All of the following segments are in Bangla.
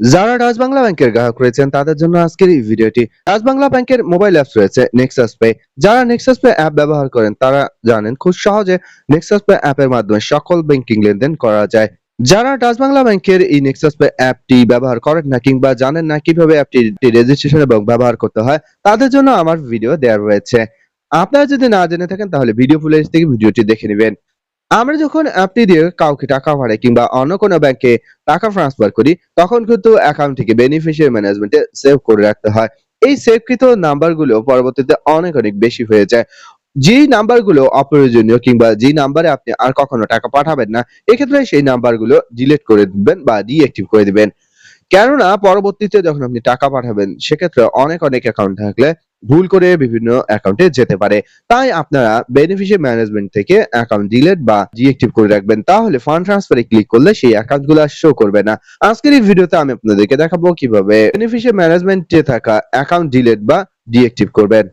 যারা ডাচ বাংলা ব্যাংকের গ্রাহক রয়েছেন, তাদের জন্য আজকের এই ভিডিওটি ডাচ বাংলা ব্যাংকের মোবাইল অ্যাপস রয়েছে নেক্সাস পে যারা নেক্সাস পে অ্যাপ ব্যবহার করেন, তারা জানেন খুব সহজে নেক্সাস পে অ্যাপের মাধ্যমে সকল ব্যাংকিং লেনদেন করা যায়। যারা ডাচ বাংলা ব্যাংকের এই নেক্সাস পে অ্যাপটি ব্যবহার করেন না কিংবা জানেন না কীভাবে অ্যাপটি রেজিস্ট্রেশন এবং ব্যবহার করতে হয়, তাদের জন্য আমার ভিডিও দেওয়া রয়েছে। আপনারা যদি না জেনে থাকেন, তাহলে ভিডিও ফুলেজ থেকে ভিডিওটি দেখে নেবেন। আমরা যখন অ্যাপটি দিয়ে কাউকে টাকা পাঠাই কিংবা অন্য কোনো ব্যাংকে টাকা ট্রান্সফার করি, তখন কিন্তু অ্যাকাউন্টটিকে বেনিফিশিয়ারি ম্যানেজমেন্টে সেভ করে রাখতে হয়। এই সেভকৃত নাম্বারগুলো পরবর্তীতে অনেক অনেক বেশি হয়ে যায়। যেই নাম্বারগুলো অপ্রয়োজনীয় কিংবা যে নাম্বারে আপনি আর কখনো টাকা পাঠাবেন না, এক্ষেত্রে সেই নাম্বারগুলো ডিলিট করে দিবেন বা ডিঅ্যাক্টিভ করে দিবেন। কেননা, পরবর্তীতে যখন আপনি টাকা পাঠাবেন, সেক্ষেত্রে অনেক অনেক অ্যাকাউন্ট থাকলে ভুল করে বিভিন্ন অ্যাকাউন্টে যেতে পারে। তাই আপনারা বেনিফিশিয়ারি ম্যানেজমেন্ট থেকে অ্যাকাউন্ট ডিলেট বা ডিঅ্যাক্টিভ করে রাখবেন। তাহলে ফান্ড ট্রান্সফারে ক্লিক করলে সেই অ্যাকাউন্টগুলো শো করবে না। আজকের এই ভিডিওতে আমি আপনাদেরকে দেখাবো কীভাবে বেনিফিশিয়ারি ম্যানেজমেন্টে থাকা অ্যাকাউন্ট ডিলেট বা ডিঅ্যাক্টিভ করবেন।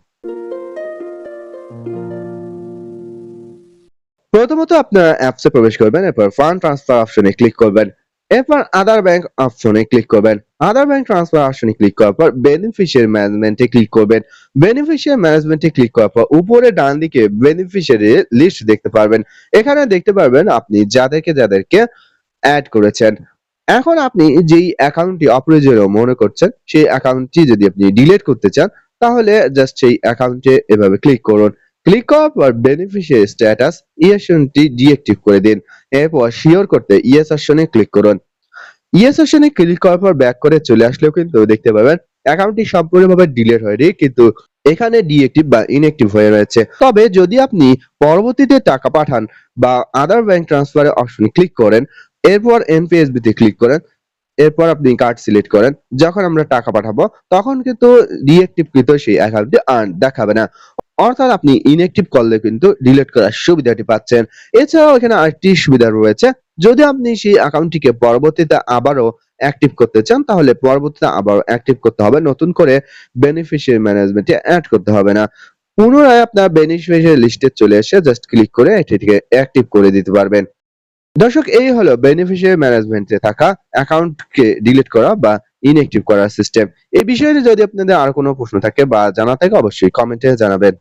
প্রথমত আপনারা অ্যাপসে প্রবেশ করবেন, এরপর ফান্ড ট্রান্সফার অপশনে ক্লিক করবেন। এরপর আদার ব্যাংক অপশনে ক্লিক করবেন। আদার ব্যাংক ট্রান্সফার অপশনে ক্লিক করার পর বেনিফিশিয়ারি ম্যানেজমেন্টে ক্লিক করবেন। বেনিফিশিয়ারি ম্যানেজমেন্টে ক্লিক করার পর উপরে ডান দিকে বেনিফিশিয়ারি লিস্ট দেখতে পারবেন। এখানে দেখতে পারবেন আপনি যাদেরকে যাদেরকে অ্যাড করেছেন। এখন আপনি যেই অ্যাকাউন্টটি অপ্রয়োজনীয় মনে করছেন, সেই অ্যাকাউন্টটি যদি আপনি ডিলিট করতে চান, তাহলে জাস্ট সেই অ্যাকাউন্টে এভাবে ক্লিক করুন। ক্লিক পর বেনিফিশিয়ারি স্ট্যাটাস ইয়েস ডিঅ্যাক্টিভ করে দিন। এরপর শিওর করতে ইয়েস অপশনে ক্লিক করুন। ইয়েস অপশনে ক্লিক করার পর ব্যাক করে চলে আসলেও কিন্তু দেখতে পাবেন অ্যাকাউন্টটি সম্পূর্ণভাবে ডিলিট হয়নি, কিন্তু এখানে ডিঅ্যাক্টিভ বা ইনঅ্যাক্টিভ হয়ে রয়েছে। তবে যদি আপনি পরবর্তীতে টাকা পাঠান বা আদার ব্যাংক ট্রান্সফারের অপশনে ক্লিক করেন, এরপর এনপিএসবি তে ক্লিক করেন, এরপর আপনি কার্ড সিলেক্ট করেন, যখন আমরা টাকা পাঠাবো, তখন কিন্তু ডিঅ্যাক্টিভ কৃত সেই অ্যাকাউন্টটি আর দেখাবে না। অর্থাৎ আপনি ইনঅ্যাক্টিভ করলে কিন্তু ডিলিট করার সুবিধাটি পাচ্ছেন। এছাড়াও এখানে আরেকটি সুবিধা রয়েছে। যদি আপনি সেই অ্যাকাউন্টটিকে পরবর্তীতে আবারও অ্যাক্টিভ করতে চান, তাহলে পরবর্তীতে আবার অ্যাক্টিভ করতে হবে। নতুন করে বেনিফিশিয়ারি ম্যানেজমেন্টে অ্যাড করতে হবে না। পুনরায় আপনার বেনিফিশিয়ারি লিস্টে চলে এসে জাস্ট ক্লিক করে এটিকে অ্যাক্টিভ করে দিতে পারবেন। দর্শক, এই হলো বেনিফিশিয়ারি ম্যানেজমেন্টে থাকা অ্যাকাউন্টকে ডিলিট করা বা ইনঅ্যাক্টিভ করার সিস্টেম এই বিষয়ে যদি আপনাদের আর কোনো প্রশ্ন থাকে বা জানা থাকে, অবশ্যই কমেন্টে জানাবেন।